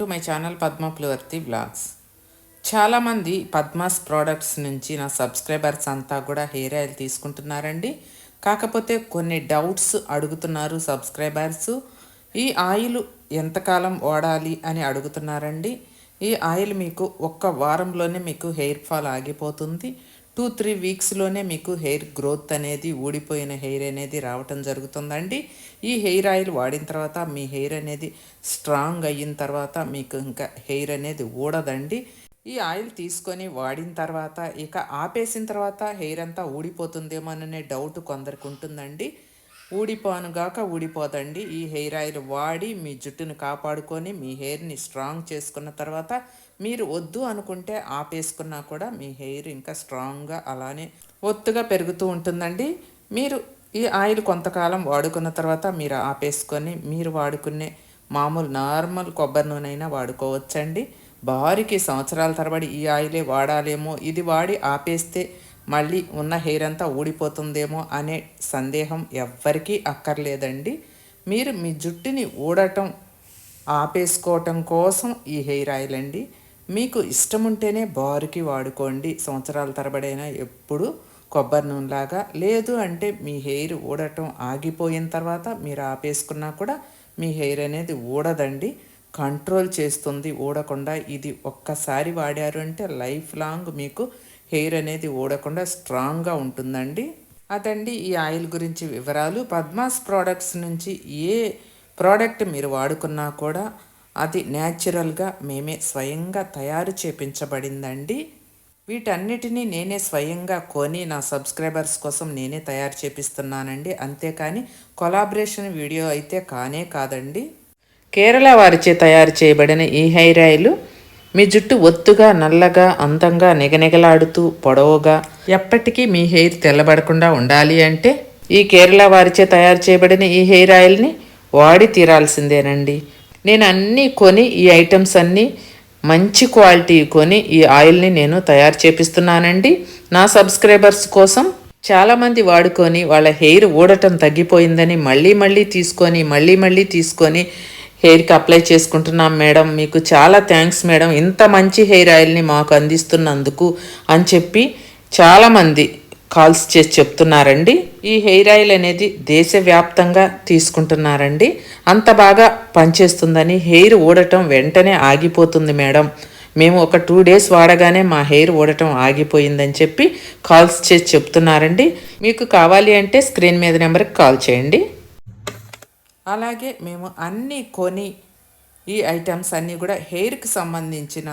To my channel Padma ప్లువర్తి blogs. చాలామంది Padma's products నుంచి నా సబ్స్క్రైబర్స్ అంతా కూడా హెయిర్ ఆయిల్ తీసుకుంటున్నారండి. కాకపోతే కొన్ని డౌట్స్ అడుగుతున్నారు సబ్స్క్రైబర్స్. ఈ ఆయిల్ ఎంతకాలం వాడాలి అని అడుగుతున్నారండి. ఈ ఆయిల్ మీకు ఒక్క వారంలోనే మీకు హెయిర్ ఫాల్ ఆగిపోతుంది. టూ త్రీ వీక్స్లోనే మీకు హెయిర్ గ్రోత్ అనేది ఊడిపోయిన హెయిర్ అనేది రావటం జరుగుతుందండి. ఈ హెయిర్ ఆయిల్ వాడిన తర్వాత మీ హెయిర్ అనేది స్ట్రాంగ్ అయిన తర్వాత మీకు ఇంకా హెయిర్ అనేది ఊడదండి. ఈ ఆయిల్ తీసుకొని వాడిన తర్వాత ఇక ఆపేసిన తర్వాత హెయిర్ అంతా ఊడిపోతుందేమోననే డౌట్ కొందరికి ఉంటుందండి. ఊడిపోనుగాక ఊడిపోదండి. ఈ హెయిర్ ఆయిల్ వాడి మీ జుట్టును కాపాడుకొని మీ హెయిర్ని స్ట్రాంగ్ చేసుకున్న తర్వాత మీరు వద్దు అనుకుంటే ఆపేసుకున్నా కూడా మీ హెయిర్ ఇంకా స్ట్రాంగ్గా అలానే ఒత్తుగా పెరుగుతూ ఉంటుందండి. మీరు ఈ ఆయిల్ కొంతకాలం వాడుకున్న తర్వాత మీరు ఆపేసుకొని మీరు వాడుకునే మామూలు నార్మల్ కొబ్బరి నూనె అయినా వాడుకోవచ్చండి. బారికి సంవత్సరాల తరబడి ఈ ఆయిలే వాడాలేమో ఇది వాడి ఆపేస్తే మళ్ళీ ఉన్న హెయిర్ అంతా ఊడిపోతుందేమో అనే సందేహం ఎవ్వరికీ అక్కర్లేదండి. మీరు మీ జుట్టుని ఊడటం ఆపేసుకోవటం కోసం ఈ హెయిర్ ఆయిల్ అండి. మీకు ఇష్టం ఉంటేనే బారుకి వాడుకోండి. సంవత్సరాల తరబడైనా ఎప్పుడు కొబ్బరి నూనెలాగా. లేదు అంటే మీ హెయిర్ ఊడటం ఆగిపోయిన తర్వాత మీరు ఆపేసుకున్నా కూడా మీ హెయిర్ అనేది ఊడదండి. కంట్రోల్ చేస్తుంది. ఊడకుండా ఇది ఒక్కసారి వాడారు అంటే లైఫ్ లాంగ్ మీకు హెయిర్ అనేది ఊడకుండా స్ట్రాంగ్గా ఉంటుందండి. అదండి ఈ ఆయిల్ గురించి వివరాలు. పద్మాస్ ప్రోడక్ట్స్ నుంచి ఏ ప్రోడక్ట్ మీరు వాడుకున్నా కూడా అది న్యాచురల్గా మేమే స్వయంగా తయారు చేపించబడిందండి. వీటన్నిటినీ నేనే స్వయంగా కొని నా సబ్స్క్రైబర్స్ కోసం నేనే తయారు చేపిస్తున్నానండి. అంతేకాని కొలాబరేషన్ వీడియో అయితే కానే కాదండి. కేరళ వారిచే తయారు చేయబడిన ఈ హెయిర్ ఆయిల్ మీ జుట్టు ఒత్తుగా నల్లగా అందంగా నిగనిగలాడుతూ పొడవుగా ఎప్పటికీ మీ హెయిర్ తెల్లబడకుండా ఉండాలి అంటే ఈ కేరళ వారిచే తయారు చేయబడిన ఈ హెయిర్ ఆయిల్ని వాడి తీరాల్సిందేనండి. నేను అన్నీ కొని ఈ ఐటమ్స్ అన్నీ మంచి క్వాలిటీ కొని ఈ ఆయిల్ని నేను తయారు చేపిస్తున్నానండి. నా సబ్స్క్రైబర్స్ కోసం చాలామంది వాడుకొని వాళ్ళ హెయిర్ ఊడటం తగ్గిపోయిందని మళ్ళీ మళ్ళీ తీసుకొని మళ్ళీ మళ్ళీ తీసుకొని హెయిర్కి అప్లై చేసుకుంటున్నాం మేడం. మీకు చాలా థ్యాంక్స్ మేడం. ఇంత మంచి హెయిర్ ఆయిల్ని మాకు అందిస్తున్నందుకు అని చెప్పి చాలామంది కాల్స్ చేసి చెప్తున్నారండి. ఈ హెయిర్ ఆయిల్ అనేది దేశవ్యాప్తంగా తీసుకుంటున్నారండి. అంత బాగా పనిచేస్తుందని హెయిర్ ఊడటం వెంటనే ఆగిపోతుంది మేడం. మేము ఒక టూ డేస్ వాడగానే మా హెయిర్ ఊడటం ఆగిపోయిందని చెప్పి కాల్స్ చేసి చెప్తున్నారండి. మీకు కావాలి అంటే స్క్రీన్ మీద నెంబర్కి కాల్ చేయండి. అలాగే మేము అన్నీ కొని ఈ ఐటమ్స్ అన్నీ కూడా హెయిర్కి సంబంధించిన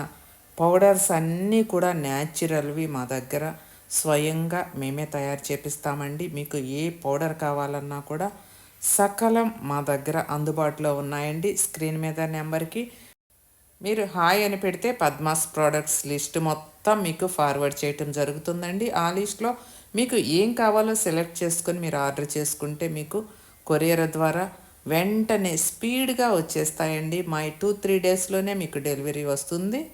పౌడర్స్ అన్నీ కూడా న్యాచురల్వి మా దగ్గర స్వయంగా మేమే తయారు చేపిస్తామండి. మీకు ఏ పౌడర్ కావాలన్నా కూడా సకలం మా దగ్గర అందుబాటులో ఉన్నాయండి. స్క్రీన్ మీద నెంబర్కి మీరు హాయ్ అని పెడితే పద్మాస్ ప్రోడక్ట్స్ లిస్ట్ మొత్తం మీకు ఫార్వర్డ్ చేయటం జరుగుతుందండి. ఆ లిస్ట్లో మీకు ఏం కావాలో సెలెక్ట్ చేసుకొని మీరు ఆర్డర్ చేసుకుంటే మీకు కొరియర్ ద్వారా వెంటనే స్పీడ్గా వచ్చేస్తాయండి. మా టూ త్రీ డేస్లోనే మీకు డెలివరీ వస్తుంది.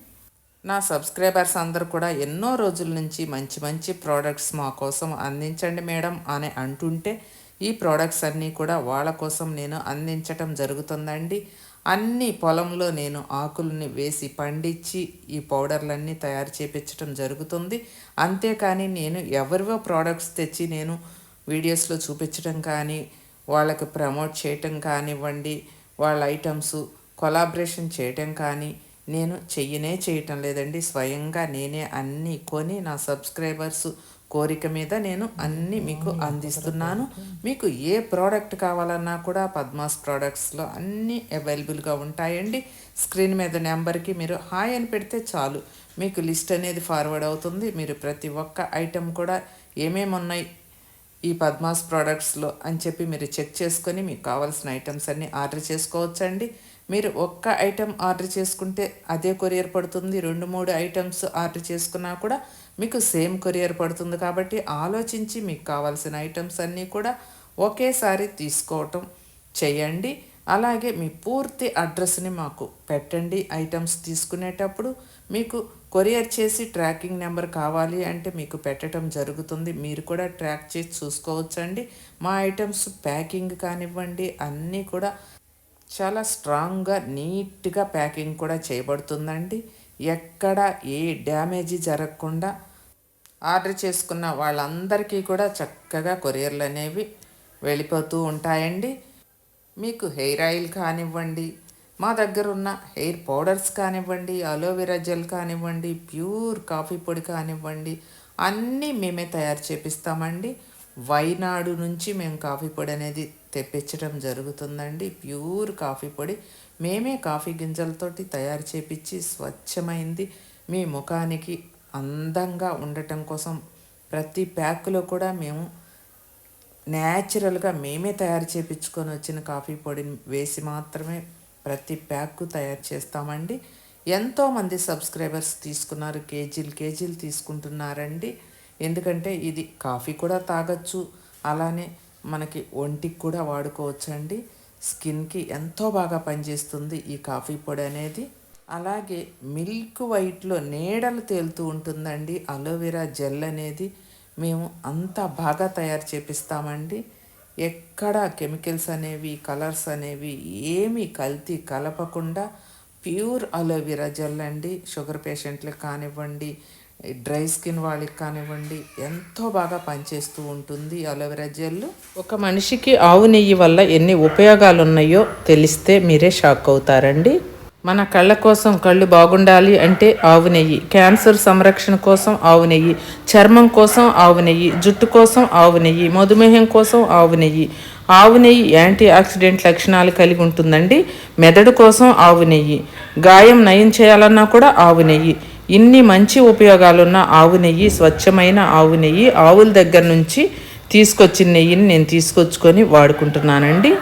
నా సబ్స్క్రైబర్స్ అందరూ కూడా ఎన్నో రోజుల నుంచి మంచి మంచి ప్రోడక్ట్స్ మా కోసం అందించండి మేడం అని అంటుంటే ఈ ప్రోడక్ట్స్ అన్నీ కూడా వాళ్ళ కోసం నేను అందించటం జరుగుతుందండి. అన్ని పొలంలో నేను ఆకుల్ని వేసి పండించి ఈ పౌడర్లన్నీ తయారు చేపించడం జరుగుతుంది. అంతేకాని నేను ఎవరివో ప్రోడక్ట్స్ తెచ్చి నేను వీడియోస్లో చూపించడం కానీ వాళ్ళకి ప్రమోట్ చేయటం కానివ్వండి వాళ్ళ ఐటమ్స్ కొలాబరేషన్ చేయటం కానీ నేను చెయ్యనే చేయటం లేదండి. స్వయంగా నేనే అన్నీ కొని నా సబ్స్క్రైబర్స్ కోరిక మీద నేను అన్నీ మీకు అందిస్తున్నాను. మీకు ఏ ప్రోడక్ట్ కావాలన్నా కూడా పద్మాస్ ప్రోడక్ట్స్లో అన్నీ అవైలబుల్గా ఉంటాయండి. స్క్రీన్ మీద నెంబర్కి మీరు హాయ్ అని పెడితే చాలు. మీకు లిస్ట్ అనేది ఫార్వర్డ్ అవుతుంది. మీరు ప్రతి ఒక్క ఐటెం కూడా ఏమేమి ఉన్నాయి ఈ పద్మాస్ ప్రోడక్ట్స్లో అని చెప్పి మీరు చెక్ చేసుకొని మీకు కావాల్సిన ఐటమ్స్ అన్నీ ఆర్డర్ చేసుకోవచ్చండి. మీరు ఒక్క ఐటెం ఆర్డర్ చేసుకుంటే అదే కొరియర్ పడుతుంది. రెండు మూడు ఐటమ్స్ ఆర్డర్ చేసుకున్నా కూడా మీకు సేమ్ కొరియర్ పడుతుంది కాబట్టి ఆలోచించి మీకు కావాల్సిన ఐటమ్స్ అన్నీ కూడా ఒకేసారి తీసుకోవటం చేయండి. అలాగే మీ పూర్తి అడ్రస్ని మాకు పెట్టండి. ఐటమ్స్ తీసుకునేటప్పుడు మీకు కొరియర్ చేసి ట్రాకింగ్ నెంబర్ కావాలి అంటే మీకు పెట్టడం జరుగుతుంది. మీరు కూడా ట్రాక్ చేసి చూసుకోవచ్చండి. మా ఐటమ్స్ ప్యాకింగ్ కానివ్వండి అన్నీ కూడా చాలా స్ట్రాంగ్గా నీట్గా ప్యాకింగ్ కూడా చేయబడుతుందండి. ఎక్కడ ఏ డ్యామేజీ జరగకుండా ఆర్డర్ చేసుకున్న వాళ్ళందరికీ కూడా చక్కగా కొరియర్లు అనేవి వెళ్ళిపోతూ ఉంటాయండి. మీకు హెయిర్ ఆయిల్ కానివ్వండి మా దగ్గర ఉన్న హెయిర్ పౌడర్స్ కానివ్వండి అలోవెరా జెల్ కానివ్వండి ప్యూర్ కాఫీ పొడి కానివ్వండి అన్నీ మేమే తయారు చేపిస్తామండి. వైనాడు నుంచి మేము కాఫీ పొడి అనేది తెప్పించడం జరుగుతుందండి. ప్యూర్ కాఫీ పొడి. మేమే కాఫీ గింజలతోటి తయారు చేపించి స్వచ్ఛమైంది. మీ ముఖానికి అందంగా ఉండటం కోసం ప్రతి ప్యాక్లో కూడా మేము న్యాచురల్గా మేమే తయారు చేపించుకొని వచ్చిన కాఫీ పొడిని వేసి మాత్రమే ప్రతి ప్యాక్ తయారు చేస్తామండి. ఎంతోమంది సబ్స్క్రైబర్స్ తీసుకున్నారు కేజీలు కేజీలు తీసుకుంటున్నారండి. ఎందుకంటే ఇది కాఫీ కూడా తాగొచ్చు. అలానే మనకి ఒంటికి కూడా వాడుకోవచ్చు అండి స్కిన్కి ఎంతో బాగా పనిచేస్తుంది ఈ కాఫీ పొడి అనేది. అలాగే మిల్క్ వైట్లో నీడలు తేలుతూ ఉంటుందండి. అలోవెరా జెల్ అనేది మేము అంత బాగా తయారు చేపిస్తామండి. ఎక్కడ కెమికల్స్ అనేవి కలర్స్ అనేవి ఏమీ కల్తీ కలపకుండా ప్యూర్ అలోవెరా జెల్ అండి. షుగర్ పేషెంట్లకు కానివ్వండి డ్రై స్కిన్ వాళ్ళకి కానివ్వండి ఎంతో బాగా పనిచేస్తూ ఉంటుంది అలోవెరా జెల్ ఒక మనిషికి ఆవు నెయ్యి వల్ల ఎన్ని ఉపయోగాలు ఉన్నాయో తెలిస్తే మీరే షాక్ అవుతారండి. మన కళ్ళ కోసం కళ్ళు బాగుండాలి అంటే ఆవు నెయ్యి క్యాన్సర్ సంరక్షణ కోసం ఆవు నెయ్యి చర్మం కోసం ఆవు నెయ్యి జుట్టు కోసం ఆవు నెయ్యి మధుమేహం కోసం ఆవు నెయ్యి. ఆవు నెయ్యి యాంటీ ఆక్సిడెంట్ లక్షణాలు కలిగి ఉంటుందండి. మెదడు కోసం ఆవు నెయ్యి. గాయం నయం చేయాలన్నా కూడా ఆవు నెయ్యి. ఇన్ని మంచి ఉపయోగాలున్న ఆవు నెయ్యి స్వచ్ఛమైన ఆవు నెయ్యి ఆవుల దగ్గర నుంచి తీసుకొచ్చిన నెయ్యిని నేను తీసుకొచ్చుకొని వాడుకుంటున్నానండి.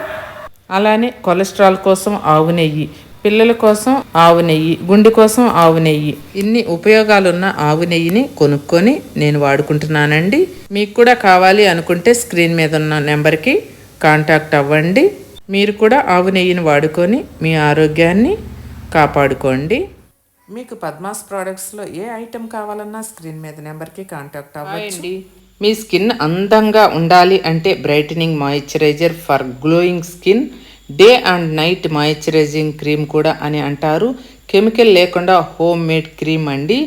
అలానే కొలెస్ట్రాల్ కోసం ఆవు నెయ్యి పిల్లల కోసం ఆవు నెయ్యి గుండె కోసం ఆవు నెయ్యి ఇన్ని ఉపయోగాలున్న ఆవు నెయ్యిని కొనుక్కొని నేను వాడుకుంటున్నానండి. మీకు కూడా కావాలి అనుకుంటే స్క్రీన్ మీద ఉన్న నెంబర్కి కాంటాక్ట్ అవ్వండి. మీరు కూడా ఆవు నెయ్యిని వాడుకొని మీ ఆరోగ్యాన్ని కాపాడుకోండి. మీకు పద్మాస్ ప్రోడక్ట్స్లో ఏ ఐటెం కావాలన్నా స్క్రీన్ మీద నెంబర్కి కాంటాక్ట్ అవ్వండి మీ స్కిన్ అందంగా ఉండాలి అంటే brightening moisturiser for glowing skin day and night moisturising cream కూడా అని అంటారు. కెమికల్ లేకుండా హోమ్ మేడ్ క్రీమ్ అండి.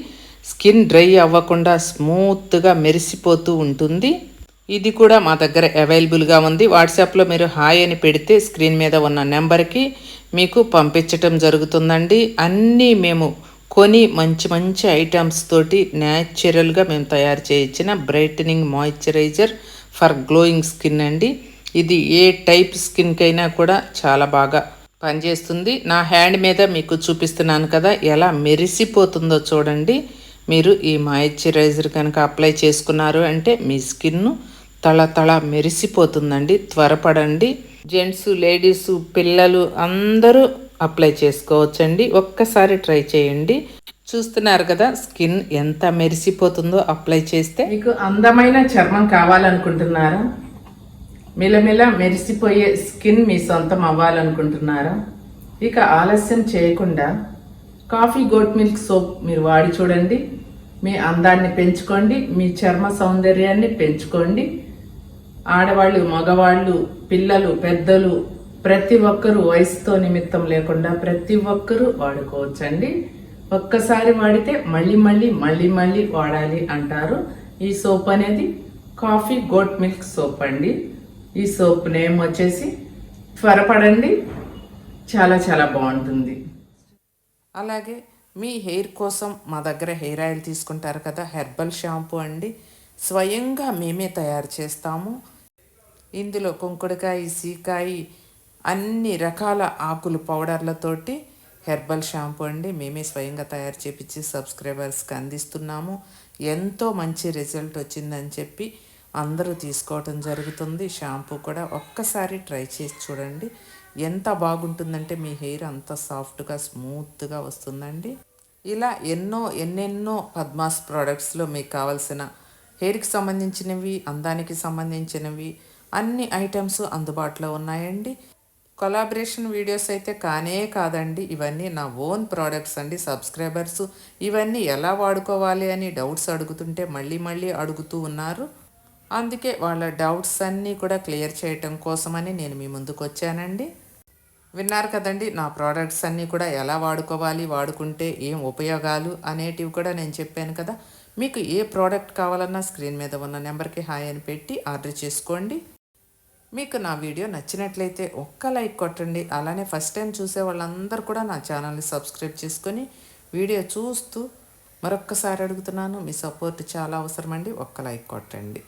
స్కిన్ డ్రై అవ్వకుండా స్మూత్గా మెరిసిపోతూ ఉంటుంది. ఇది కూడా మా దగ్గర అవైలబుల్గా ఉంది. వాట్సాప్లో మీరు హాయ్ అని పెడితే స్క్రీన్ మీద ఉన్న నెంబర్కి మీకు పంపించటం జరుగుతుందండి. అన్నీ మేము కొని మంచి మంచి ఐటమ్స్ తోటి న్యాచురల్గా మేము తయారు చేయించిన brightening moisturiser for glowing skin అండి. ఇది ఏ టైప్ స్కిన్కైనా కూడా చాలా బాగా పనిచేస్తుంది. నా హ్యాండ్ మీద మీకు చూపిస్తున్నాను కదా ఎలా మెరిసిపోతుందో చూడండి. మీరు ఈ మాయిశ్చరైజర్ కనుక అప్లై చేసుకున్నారు అంటే మీ స్కిన్ను తళ తళ మెరిసిపోతుందండి త్వరపడండి. జెంట్స్ లేడీస్ పిల్లలు అందరూ అప్లై చేసుకోవచ్చండి. ఒక్కసారి ట్రై చేయండి. చూస్తున్నారు కదా స్కిన్ ఎంత మెరిసిపోతుందో అప్లై చేస్తే. మీకు అందమైన చర్మం కావాలనుకుంటున్నారా? మిలమిల మెరిసిపోయే స్కిన్ మీ సొంతం అవ్వాలనుకుంటున్నారా? ఇక ఆలస్యం చేయకుండా కాఫీ గోట్ మిల్క్ సోప్ మీరు వాడి చూడండి. మీ అందాన్ని పెంచుకోండి మీ చర్మ సౌందర్యాన్ని పెంచుకోండి. ఆడవాళ్ళు మగవాళ్ళు పిల్లలు పెద్దలు ప్రతి ఒక్కరూ వయసుతో నిమిత్తం లేకుండా ప్రతి ఒక్కరూ వాడుకోవచ్చండి. ఒక్కసారి వాడితే మళ్ళీ మళ్ళీ మళ్ళీ మళ్ళీ వాడాలి అంటారు. ఈ సోప్ అనేది కాఫీ గోట్ మిల్క్ సోప్ అండి. ఈ సోప్ నేమ్ వచ్చేసి త్వరపడండి. చాలా చాలా బాగుంటుంది. అలాగే మీ హెయిర్ కోసం మా దగ్గర హెయిర్ ఆయిల్ తీసుకుంటారు కదా హెర్బల్ షాంపూ అండి. స్వయంగా మేమే తయారు చేస్తాము. ఇందులో కుంకుడుకాయ సీకాయి అన్ని రకాల ఆకులు పౌడర్లతోటి హెర్బల్ షాంపూ అండి. మేమే స్వయంగా తయారు చేపించి సబ్స్క్రైబర్స్కి అందిస్తున్నాము. ఎంతో మంచి రిజల్ట్ వచ్చిందని చెప్పి అందరూ తీసుకోవటం జరుగుతుంది. షాంపూ కూడా ఒక్కసారి ట్రై చేసి చూడండి. ఎంత బాగుంటుందంటే మీ హెయిర్ అంత సాఫ్ట్గా స్మూత్గా వస్తుందండి. ఇలా ఎన్నో ఎన్నెన్నో పద్మాస్ ప్రోడక్ట్స్లో మీకు కావాల్సిన హెయిర్కి సంబంధించినవి అందానికి సంబంధించినవి అన్ని ఐటమ్స్ అందుబాటులో ఉన్నాయండి. కొలాబరేషన్ వీడియోస్ అయితే కానే కాదండి. ఇవన్నీ నా ఓన్ ప్రోడక్ట్స్ అండి సబ్స్క్రైబర్స్ ఇవన్నీ ఎలా వాడుకోవాలి అని డౌట్స్ అడుగుతుంటే మళ్ళీ మళ్ళీ అడుగుతూ ఉన్నారు. అందుకే వాళ్ళ డౌట్స్ అన్నీ కూడా క్లియర్ చేయటం కోసమని నేను మీ ముందుకు వచ్చానండి. విన్నారు కదండి నా ప్రోడక్ట్స్ అన్నీ కూడా ఎలా వాడుకోవాలి వాడుకుంటే ఏం ఉపయోగాలు అనేటివి కూడా నేను చెప్పాను కదా. మీకు ఏ ప్రోడక్ట్ కావాలన్నా స్క్రీన్ మీద ఉన్న నెంబర్కి హాయ్ అని పెట్టి ఆర్డర్ చేసుకోండి. మీకు నా వీడియో నచ్చినట్లయితే ఒక్క లైక్ కొట్టండి. అలానే ఫస్ట్ టైం చూసే వాళ్ళందరూ కూడా నా ఛానల్ని సబ్స్క్రైబ్ చేసుకొని వీడియో చూస్తూ మరొక్కసారి అడుగుతున్నాను. మీ సపోర్ట్ చాలా అవసరమండి. ఒక్క లైక్ కొట్టండి.